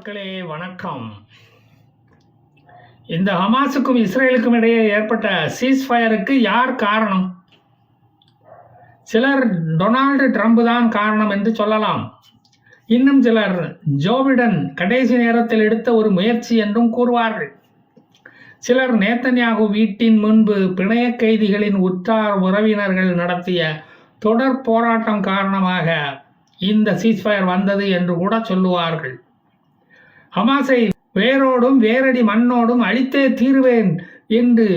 மக்களே வணக்கம். இந்த ஹமாஸுக்கும் இஸ்ரேலுக்கும் இடையே ஏற்பட்ட சீஸ்ஃபயருக்கு யார் காரணம்? சிலர் டொனால்டு ட்ரம்ப் தான் காரணம் என்று சொல்லலாம். இன்னும் சிலர் ஜோபிடன் கடைசி நேரத்தில் எடுத்த ஒரு முயற்சி என்றும் கூறுவார்கள். சிலர் நேத்தன்யாகு வீட்டின் முன்பு பிணைய கைதிகளின் உற்றார் உறவினர்கள் நடத்திய தொடர் போராட்டம் காரணமாக இந்த சீஸ்ஃபயர் வந்தது என்று கூட சொல்லுவார்கள். ஹமாஸை வேரோடும் வேரடி மண்ணோடும் அழித்தே தீருவேன் என்று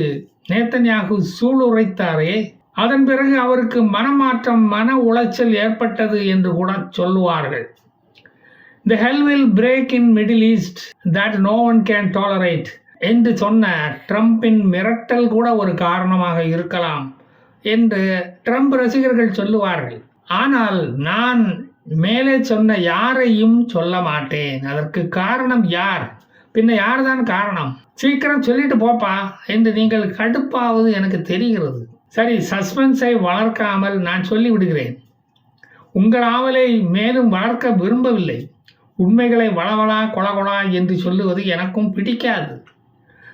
நேத்தன்யாகு சூளுரைத்தாரே. அதன் பிறகு அவருக்கு மனமாற்றம் மன உளைச்சல் ஏற்பட்டது என்று கூட சொல்லுவார்கள். The hell will break in middle east that no one can tolerate என்று சொன்ன ட்ரம்பின் மிரட்டல் கூட ஒரு காரணமாக இருக்கலாம் என்று ட்ரம்ப் ரசிகர்கள் சொல்லுவார்கள். ஆனால் நான் மேலே சொன்ன யாரையும் சொல்ல மாட்டேன். அதற்கு காரணம் யார்? பின்ன யார்தான் காரணம்? சீக்கிரம் சொல்லிட்டு போப்பா என்று நீங்கள் கடுப்பாவது எனக்கு தெரிகிறது. சரி சஸ்பென்ஸை வளர்க்காமல் நான் சொல்லி விடுகிறேன் உங்கள் ஆவலை மேலும் வளர்க்க விரும்பவில்லை. உண்மைகளை வளவளா கொலகொலா என்று சொல்லுவது எனக்கும் பிடிக்காது.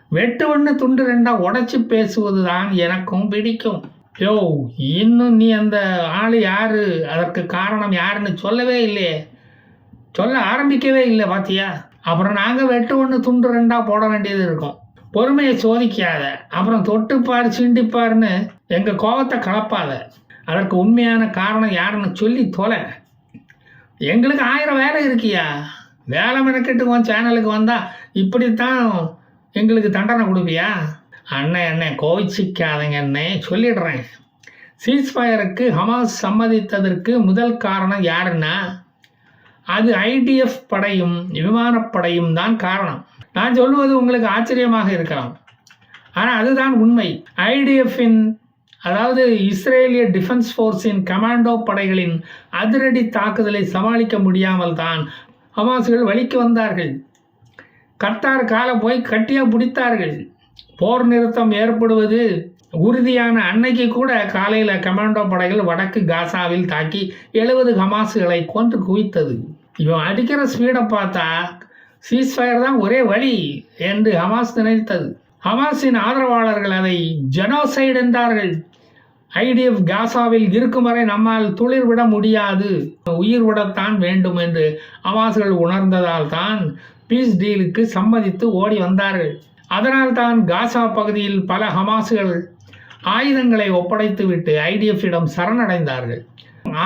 வெட்டு ஒன்று துண்டு ரெண்டா உடைச்சி பேசுவது தான் எனக்கும் பிடிக்கும். யோ இன்னும் நீ அந்த ஆள் யார்? அதற்கு காரணம் யாருன்னு சொல்லவே இல்லையே. சொல்ல ஆரம்பிக்கவே இல்லை பாத்தியா? அப்புறம் நாங்கள் வெட்டு ஒன்று துண்டு ரெண்டாக போட வேண்டியது இருக்கும். பொறுமையை சோதிக்காத. அப்புறம் தொட்டுப்பார் சிண்டிப்பார்னு எங்கள் கோபத்தை கலப்பாத. அதற்கு உண்மையான காரணம் யாருன்னு சொல்லி தொலை. எங்களுக்கு ஆயிரம் வேலை இருக்கியா? வேலை மெனக்கெட்டு உன் சேனலுக்கு வந்தால் இப்படித்தான் எங்களுக்கு தண்டனை கொடுப்பியா? அண்ணே அண்ணே கோவிச்சிக்காதங்க அண்ணே சொல்லிடுறேன். சீஸ்ஃபயருக்கு ஹமாஸ் சம்மதித்ததற்கு முதல் காரணம் யாருன்னா அது ஐடிஎஃப் படையும் விமானப்படையும் தான் காரணம். நான் சொல்லுவது உங்களுக்கு ஆச்சரியமாக இருக்கலாம். ஆனால் அதுதான் உண்மை. ஐடிஎஃப்பின் அதாவது இஸ்ரேலிய டிஃபென்ஸ் ஃபோர்ஸின் கமாண்டோ படைகளின் அதிரடி தாக்குதலை சமாளிக்க முடியாமல் தான் ஹமாஸ்கள் வழிக்கு வந்தார்கள். கர்த்தார் காலை போய் கட்டியாக பிடித்தார்கள். போர் நிறுத்தம் ஏற்படுவது உறுதியான அன்னைக்கு கூட காலையில் கமாண்டோ படைகள் வடக்கு காசாவில் தாக்கி எழுபது ஹமாஸுகளை கொன்று குவித்தது. இவன் அடிக்கிற ஸ்பீடை பார்த்தா சீஸ்ஃபயர் தான் ஒரே வழி என்று ஹமாஸ் நினைத்தது. ஹமாஸின் ஆதரவாளர்கள் அதை ஜெனோசைடு என்றார்கள். ஐடிஎஃப் காசாவில் இருக்கும் வரை நம்மால் துளிர் விட முடியாது. உயிர் விடத்தான் வேண்டும் என்று ஹமாஸ்கள் உணர்ந்ததால் தான் பீஸ் டீலுக்கு சம்மதித்து ஓடி வந்தார்கள். அதனால் தான் காசா பகுதியில் பல ஹமாசுகள் ஆயுதங்களை ஒப்படைத்துவிட்டு ஐடிஎஃப்பிடம் சரணடைந்தார்கள்.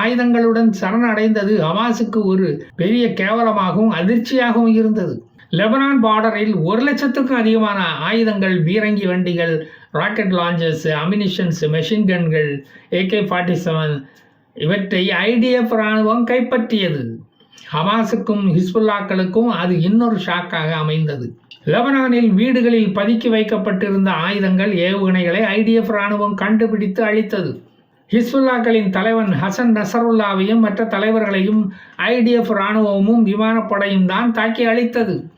ஆயுதங்களுடன் சரணடைந்தது ஹமாஸுக்கு ஒரு பெரிய கேவலமாகவும் அதிர்ச்சியாகவும் இருந்தது. லெபனான் பார்டரில் ஒரு லட்சத்துக்கும் அதிகமான ஆயுதங்கள் பீரங்கி வண்டிகள் ராக்கெட் லாஞ்சர்ஸ் அமினிஷன்ஸ் மெஷின் கன்கள் ஏகே ஃபார்ட்டி செவன் இவற்றை ஐடிஎஃப் இராணுவம் கைப்பற்றியது. ஹமாஸுக்கும் ஹிஸ்புல்லாக்களுக்கும் அது இன்னொரு ஷாக்காக அமைந்தது. லெபனானில் வீடுகளில் பதுக்கி வைக்கப்பட்டிருந்த ஆயுதங்கள் ஏவுகணைகளை ஐடிஎஃப் இராணுவம் கண்டுபிடித்து அழித்தது. ஹிஸ்புல்லாக்களின் தலைவன் ஹசன் நசருல்லாவையும் மற்ற தலைவர்களையும் ஐடிஎஃப் இராணுவமும் விமானப்படையும் தான் தாக்கி அழித்தது.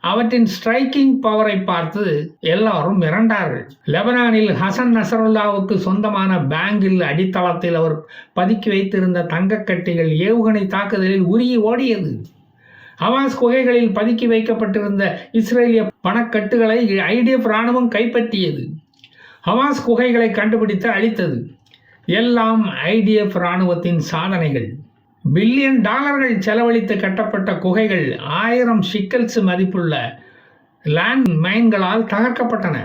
அவற்றின் ஸ்ட்ரைக்கிங் பவரை பார்த்து எல்லாரும் மிரண்டார்கள். லெபனானில் ஹசன் நசருல்லாவுக்கு சொந்தமான பேங்கில் அடித்தளத்தில் அவர் பதுக்கி வைத்திருந்த தங்கக்கட்டிகள் ஏவுகணை தாக்குதலில் உருகி ஓடியது. ஹவாஸ் குகைகளில் பதுக்கி வைக்கப்பட்டிருந்த இஸ்ரேலிய பணக்கட்டுகளை ஐடிஎஃப் இராணுவம் கைப்பற்றியது. ஹவாஸ் குகைகளை கண்டுபிடித்து அழித்தது. எல்லாம் ஐடிஎஃப் இராணுவத்தின் சாதனைகள். பில்லியன் டாலர்கள் செலவழித்து கட்டப்பட்ட குகைகள் ஆயிரம் ஷிக்கல்ஸ் மதிப்புள்ள லேண்ட் மைன்களால் தகர்க்கப்பட்டன.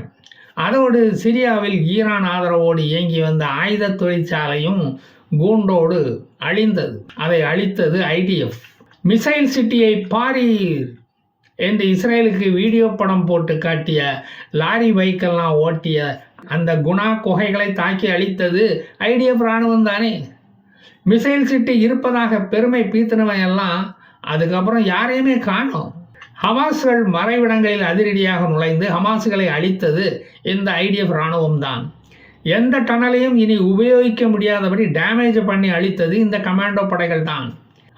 அதோடு சிரியாவில் ஈரான் ஆதரவோடு இயங்கி வந்த ஆயுத தொழிற்சாலையும் கூண்டோடு அழிந்தது. அதை அழித்தது ஐடிஎஃப். மிசைல் சிட்டியை பாரீர் என்று இஸ்ரேலுக்கு வீடியோ படம் போட்டு காட்டிய லாரி பைக்கெல்லாம் ஓட்டிய அந்த குணா குகைகளை தாக்கி அழித்தது ஐடிஎஃப் இராணுவம் தானே. மிசைல் சிட்டி இருப்பதாக பெருமை பீத்தினவன் எல்லாம் அதுக்கப்புறம் யாரையுமே காணும். ஹமாஸ்கள் மறைவிடங்களில் அதிரடியாக நுழைந்து ஹமாஸ்களை அழித்தது இந்த ஐடிஎஃப் இராணுவம் தான். எந்த டனலையும் இனி உபயோகிக்க முடியாதபடி டேமேஜ் பண்ணி அழித்தது இந்த கமாண்டோ படைகள் தான்.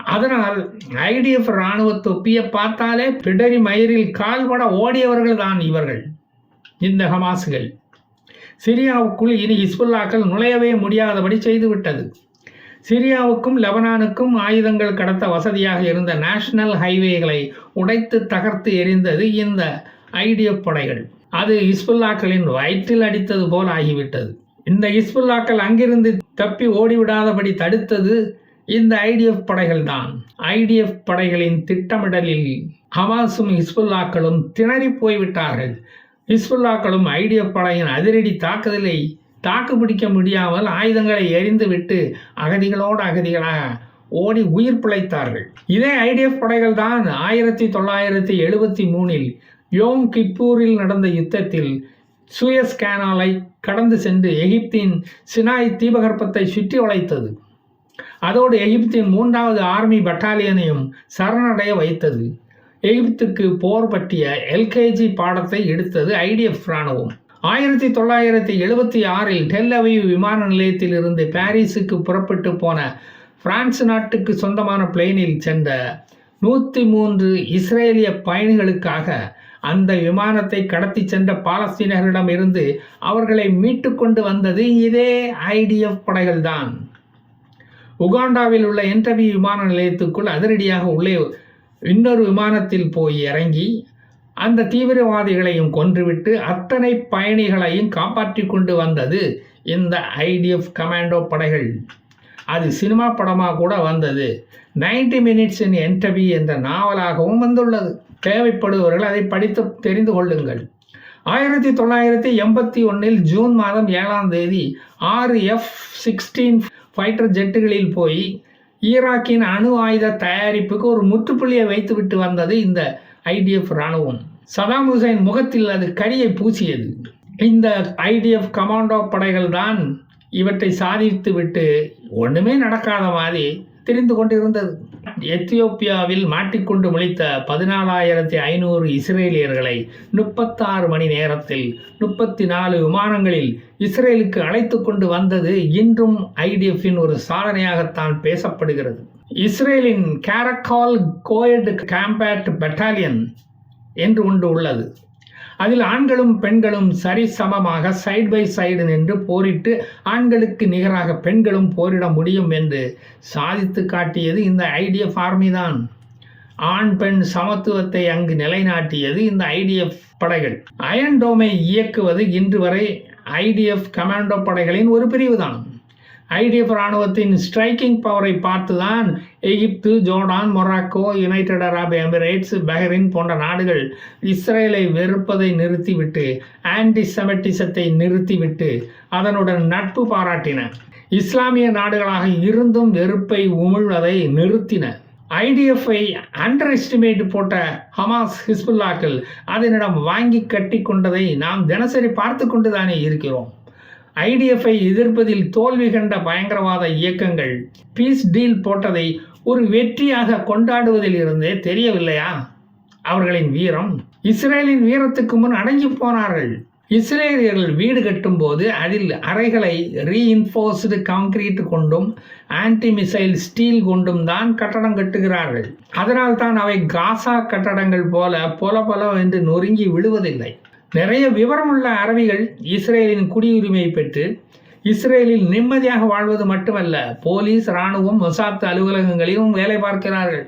அதனால் ஐடிஎஃப் இராணுவ தொப்பியை பார்த்தாலே பிடரி மயிரில் கால்பட ஓடியவர்கள் தான் இவர்கள். இந்த ஹமாஸ்கள். சிரியாவுக்குள் இனி ஹிஸ்புல்லாக்கள் நுழையவே முடியாதபடி செய்துவிட்டது. சிரியாவுக்கும் லெபனானுக்கும் ஆயுதங்கள் கடத்த வசதியாக இருந்த நேஷனல் ஹைவேகளை உடைத்து தகர்த்து எறிந்தது இந்த ஐடிஎஃப் படைகள். அது இஸ்புல்லாக்களின் வயிற்றில் அடித்தது போல் ஆகிவிட்டது. இந்த இஸ்புல்லாக்கள் அங்கிருந்து தப்பி ஓடிவிடாதபடி தடுத்தது இந்த ஐடிஎஃப் படைகள் தான். ஐடிஎஃப் படைகளின் திட்டமிடலில் ஹமாஸும் ஹிஸ்புல்லாக்களும் திணறி போய்விட்டார்கள். ஹிஸ்புல்லாக்களும் ஐடிஎஃப் படையின் அதிரடி தாக்குதலை தாக்குப்பிடிக்க முடியாமல் ஆயுதங்களை எறிந்துவிட்டு அகதிகளோடு அகதிகளாக ஓடி உயிர் பிழைத்தார்கள். இதே ஐடிஎஃப் படைகள் தான் ஆயிரத்தி தொள்ளாயிரத்தி எழுபத்தி மூணில் யோம் கிப்பூரில் நடந்த யுத்தத்தில் சுயஸ் கேனாலை கடந்து சென்று எகிப்தின் சினாய் தீபகற்பத்தை சுற்றி வளைத்தது. அதோடு எகிப்தின் மூன்றாவது ஆர்மி பட்டாலியனையும் சரணடைய வைத்தது. எகிப்துக்கு போர் பற்றிய எல்கேஜி பாடத்தை எடுத்தது ஐடிஎஃப் இராணுவம். ஆயிரத்தி தொள்ளாயிரத்தி எழுபத்தி ஆறில் டெல்லவி விமான நிலையத்தில் இருந்து பாரிஸுக்கு புறப்பட்டு போன பிரான்ஸ் நாட்டுக்கு சொந்தமான பிளேனில் சென்ற நூற்றி மூன்று இஸ்ரேலிய பயணிகளுக்காக அந்த விமானத்தை கடத்தி சென்ற பாலஸ்தீனர்களிடம் இருந்து அவர்களை மீட்டு கொண்டு வந்தது இதே ஐடிஎஃப் படைகள்தான். உகாண்டாவில் உள்ள என்டபி விமான நிலையத்துக்குள் அதிரடியாக உள்ளே இன்னொரு விமானத்தில் போய் இறங்கி அந்த தீவிரவாதிகளையும் கொன்றுவிட்டு அத்தனை பயணிகளையும் காப்பாற்றி கொண்டு வந்தது இந்த ஐடிஎஃப் கமாண்டோ படைகள். அது சினிமா படமாக கூட வந்தது. 90 மினிட்ஸ் இன் என்டபி என்ற நாவலாகவும் வந்துள்ளது. தேவைப்படுபவர்கள் அதை படித்து தெரிந்து கொள்ளுங்கள். ஆயிரத்தி தொள்ளாயிரத்தி எண்பத்தி ஒன்றில் ஜூன் மாதம் ஏழாம் தேதி ஆறு எஃப் சிக்ஸ்டீன் ஃபைட்டர் ஜெட்டுகளில் போய் ஈராக்கின் அணு ஆயுத தயாரிப்புக்கு ஒரு முற்றுப்புள்ளியை வைத்துவிட்டு வந்தது இந்த ஐடிஎஃப் இராணுவம். சதாம் ஹுசைன் முகத்தில் அது கரியை பூசியது. இந்த ஐடிஎஃப் கமாண்டோ படைகள் தான் இவற்றை சாதித்துவிட்டு ஒன்றுமே நடக்காத மாதிரி தெரிந்து கொண்டிருந்தது. எத்தியோப்பியாவில் மாட்டிக்கொண்டு முழித்த பதினாலாயிரத்தி ஐநூறு இஸ்ரேலியர்களை முப்பத்தாறு மணி நேரத்தில் முப்பத்தி நாலு விமானங்களில் இஸ்ரேலுக்கு அழைத்து கொண்டு வந்தது இன்றும் ஐடிஎஃப்பின் ஒரு சாதனையாகத்தான் பேசப்படுகிறது. இஸ்ரேலின் கேரக்கால் கோயட் கேம்பேட் பெட்டாலியன் என்று ஒன்று உள்ளது. அதில் ஆண்களும் பெண்களும் சரிசமமாக சைடு பை சைடு நின்று போரிட்டு ஆண்களுக்கு நிகராக பெண்களும் போரிட முடியும் என்று சாதித்து காட்டியது இந்த ஐடிஎஃப் ஆர்மி தான். ஆண் பெண் சமத்துவத்தை அங்கு நிலைநாட்டியது இந்த ஐடிஎஃப் படைகள். அயன் டோமை இயக்குவது இன்று வரை ஐடிஎஃப் கமாண்டோ படைகளின் ஒரு பிரிவு தான் ஐடிஎஃப் இராணுவத்தின் ஸ்ட்ரைக்கிங் பவரை பார்த்து தான் Egypt Jordan Morocco United Arab Emirates Bahrain போன்ற நாடுகள் இஸ்ரேலை வெறுப்பதை நிறுத்திவிட்டு ஆன்டி செமட்டிசத்தை நிறுத்திவிட்டு அதனுடன் நட்பு பாராட்டின. இஸ்லாமிய நாடுகளாக இருந்தும் வெறுப்பை உமிழ்வதை நிறுத்தின. ஐடிஎஃப்ஐ அண்டர் எஸ்டிமேட் போட்ட ஹமாஸ் ஹிஸ்புல்லாக்கள் அதனிடம் வாங்கி கட்டி கொண்டதை நாம் தினசரி பார்த்து கொண்டுதானே இருக்கிறோம். ஐடிஎஃப்ஐ எதிர்ப்பதில் தோல்வி கண்ட பயங்கரவாத இயக்கங்கள் பீஸ் டீல் போட்டதை ஒரு வெற்றியாக கொண்டாடுவதில் இருந்தே தெரியவில்லையா? அவர்களின் வீரம் இஸ்ரேலின் வீரத்துக்கு முன் அடங்கி போனார்கள். இஸ்ரேலியர்கள் வீடு கட்டும்போது அதில் அறைகளை ரீஇன்ஃபோர்ஸ்டு கான்கிரீட் கொண்டும் ஆன்டி மிசைல் ஸ்டீல் கொண்டும் தான் கட்டடம் கட்டுகிறார்கள். அதனால் தான் அவை காசா கட்டடங்கள் போல பொல பொல என்று நொறுங்கி விழுவதில்லை. நிறைய விவரமுள்ள அரபிகள் இஸ்ரேலின் குடியுரிமை பெற்று இஸ்ரேலில் நிம்மதியாக வாழ்வது மட்டுமல்ல போலீஸ் இராணுவம் மொசாத் அலுவலகங்களிலும் வேலை பார்க்கிறார்கள்.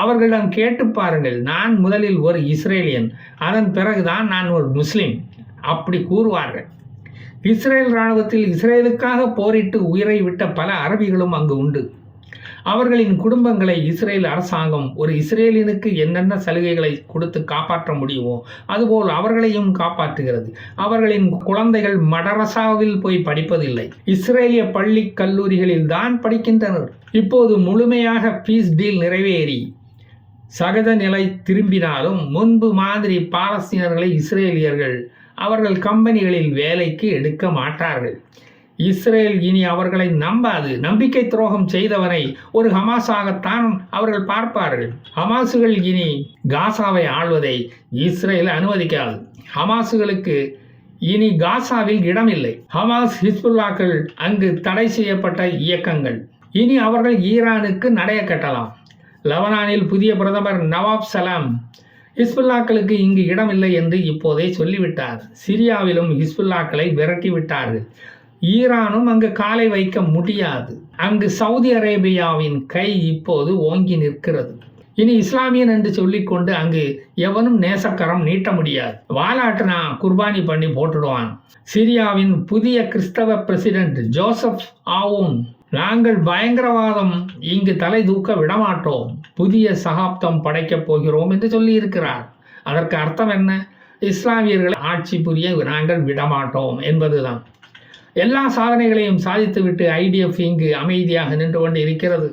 அவர்களிடம் கேட்டு பாருங்கள் நான் முதலில் ஒரு இஸ்ரேலியன் அதன் பிறகுதான் நான் ஒரு முஸ்லீம் அப்படி கூறுவார்கள். இஸ்ரேல் இராணுவத்தில் இஸ்ரேலுக்காக போரிட்டு உயிரை விட்ட பல அரபிகளும் அங்கு உண்டு. அவர்களின் குடும்பங்களை இஸ்ரேல் அரசாங்கம் ஒரு இஸ்ரேலினுக்கு என்னென்ன சலுகைகளை கொடுத்து காப்பாற்ற முடியுமோ அதுபோல் அவர்களையும் காப்பாற்றுகிறது. அவர்களின் குழந்தைகள் மடரசாவில் போய் படிப்பதில்லை. இஸ்ரேலிய பள்ளி கல்லூரிகளில் தான் படிக்கின்றனர். இப்போது முழுமையாக பீஸ் டீல் நிறைவேறி சகஜ நிலை திரும்பினாலும் முன்பு மாதிரி பாலஸ்தீனர்களை இஸ்ரேலியர்கள் அவர்கள் கம்பெனிகளில் வேலைக்கு எடுக்க மாட்டார்கள். இஸ்ரேல் இனி அவர்களை நம்பாது. நம்பிக்கை துரோகம் செய்தவனை ஒரு ஹமாஸாகத்தான் அவர்கள் பார்ப்பார்கள். ஹமாசுகள் இனி காசாவை ஆள்வதை இஸ்ரேல் அனுமதிக்காது. ஹமாசுகளுக்கு இனி காசாவில் இடமில்லை. ஹமாஸ் ஹிஸ்புல்லாக்கள் அங்கு தடை செய்யப்பட்ட இயக்கங்கள். இனி அவர்கள் ஈரானுக்கு நடைய கட்டலாம். லெபனானில் புதிய பிரதமர் நவாப் சலாம் ஹிஸ்புல்லாக்களுக்கு இங்கு இடமில்லை என்று இப்போதே சொல்லிவிட்டார். சிரியாவிலும் ஹிஸ்புல்லாக்களை விரட்டிவிட்டார்கள். ஈரானும் அங்கு காலை வைக்க முடியாது. அங்கு சவுதி அரேபியாவின் கை இப்போது ஓங்கி நிற்கிறது. இனி இஸ்லாமியன் என்று சொல்லிக்கொண்டு அங்கு எவனும் நேசக்கரம் நீட்ட முடியாது. வாலாட்டுனா குர்பானி பண்ணி போட்டுடுவான். சிரியாவின் புதிய கிறிஸ்தவ பிரசிடென்ட் ஜோசப் ஆவும் நாங்கள் பயங்கரவாதம் இங்கு தலை தூக்க விடமாட்டோம். புதிய சகாப்தம் படைக்கப் போகிறோம் என்று சொல்லியிருக்கிறார். அதற்கு அர்த்தம் என்ன? இஸ்லாமியர்களை ஆட்சி புரிய நாங்கள் விடமாட்டோம் என்பதுதான். எல்லா சாதனைகளையும் சாதித்துவிட்டு ஐடிஎஃப் இங்கு அமைதியாக நின்று கொண்டு இருக்கிறது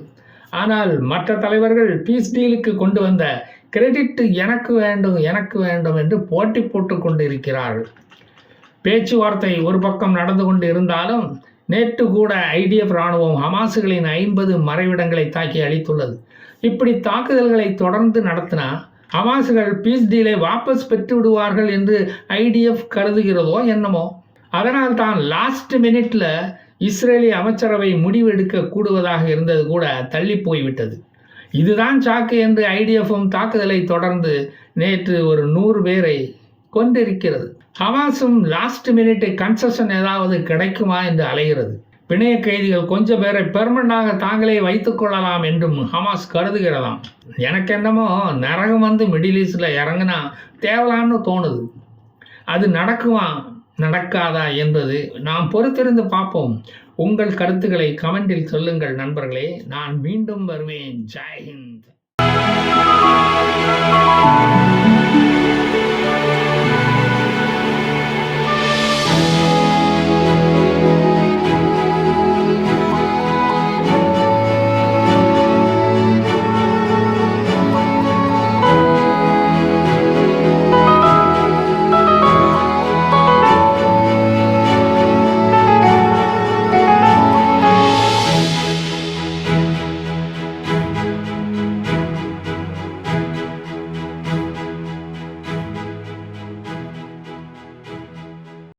ஆனால் மற்ற தலைவர்கள் பீஸ் டீலுக்கு கொண்டு வந்த கிரெடிட் எனக்கு வேண்டும் எனக்கு வேண்டும் என்று போட்டி போட்டு கொண்டு இருக்கிறார்கள் பேச்சுவார்த்தை ஒரு பக்கம் நடந்து கொண்டு இருந்தாலும் நேற்று கூட ஐடிஎஃப் ராணுவம் ஹமாசுகளின் ஐம்பது மறைவிடங்களை தாக்கி அளித்துள்ளது இப்படி தாக்குதல்களை தொடர்ந்து நடத்தினா ஹமாசுகள் பீஸ் டீலை வாபஸ் பெற்று விடுவார்கள் என்று ஐடிஎஃப் கருதுகிறதோ என்னமோ? அதனால் தான் லாஸ்ட் மினிட்ல இஸ்ரேலிய அமைச்சரவை முடிவெடுக்க கூடுவதாக இருந்தது கூட தள்ளி போய்விட்டது. இதுதான் சாக்கு என்று ஐடிஎஃப்எம் தாக்குதலை தொடர்ந்து நேற்று ஒரு நூறு பேரை கொண்டிருக்கிறது ஹமாஸும் லாஸ்ட் மினிட் கன்செஷன் ஏதாவது கிடைக்குமா என்று அலைகிறது. பிணைய கைதிகள் கொஞ்சம் பேரை பெர்மனண்டாக தாங்களே வைத்துக் கொள்ளலாம் என்றும் ஹமாஸ் கருதுகிறதாம். எனக்கு என்னமோ நரகம் வந்து மிடில் ஈஸ்டில் இறங்குனா தேவலான்னு தோணுது. அது நடக்குமா? நடக்காதா என்பது நாம் பொறுத்திருந்து பார்ப்போம். உங்கள் கருத்துக்களை கமெண்டில் சொல்லுங்கள் நண்பர்களே. நான் மீண்டும் வருவேன். ஜெய்ஹிந்த்